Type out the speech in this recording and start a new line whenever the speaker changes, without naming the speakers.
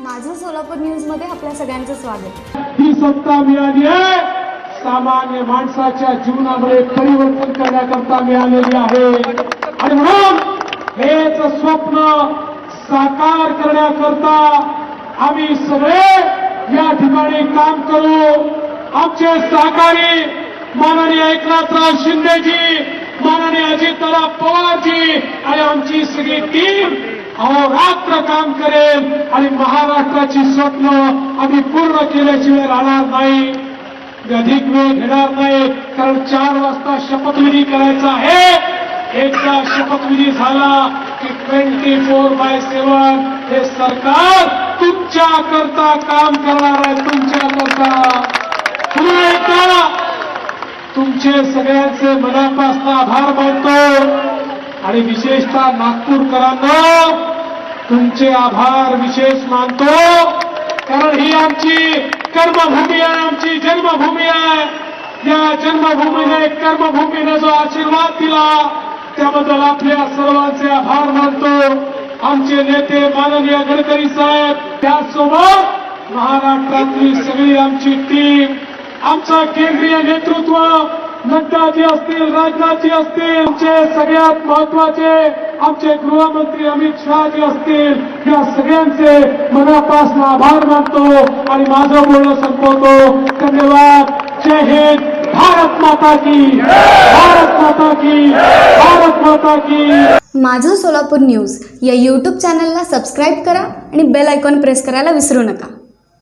माझं सोलापूर न्यूजमध्ये आपल्या सगळ्यांचं स्वागत.
ही सत्ता मिळाली आहे. सामान्य माणसाच्या जीवनामध्ये परिवर्तन करण्याकरता मिळालेली आहे. आणि म्हणून हेच स्वप्न साकार करण्याकरता आम्ही सगळे या ठिकाणी काम करू. आमचे सहकारी माननीय एकनाथराव शिंदेजी माननीय अजितदादा पवारजी आणि आमची सगळी टीम अहोरात्र काम करेल आणि महाराष्ट्राची स्वप्न आम्ही पूर्ण केल्याशिवाय राहणार नाही. अधिक वेळ घेणार नाही कारण चार वाजता शपथविधी करायचा आहे. एकदा शपथविधी झाला की ट्वेंटी फोर बाय सेवन हे सरकार तुमच्या करता काम करणार आहे तुमच्या करता पुन्हा एकदा तुमचे सगळ्यांचे मनापासून आभार मानतो. आणि विशेषतः नागपूरकरांना तुमचे आभार विशेष मानतो. कारण ही आमची कर्मभूमी आहे आमची जन्मभूमी आहे. या जन्मभूमीने कर्मभूमीने जो आशीर्वाद दिला त्याबद्दल आपल्या सर्वांचे आभार मानतो. आमचे नेते माननीय गडकरी साहेब त्याचसोबत महाराष्ट्रातली सगळी आमची टीम आमचं केंद्रीय नेतृत्व नड्डाजी असतील राजनाथजी असतील आमचे सगळ्यात महत्त्वाचे आमचे गृहमंत्री अमित शहाजी असतील या सगळ्यांचे मनापासून आभार मानतो आणि माझं बोलणं संपवतो. धन्यवाद. जय हिंद. भारत माता की. भारत माता की. भारत माता की.
माझं सोलापूर न्यूज या यूट्यूब चॅनलला सबस्क्राईब करा आणि बेल आयकॉन प्रेस करायला विसरू नका.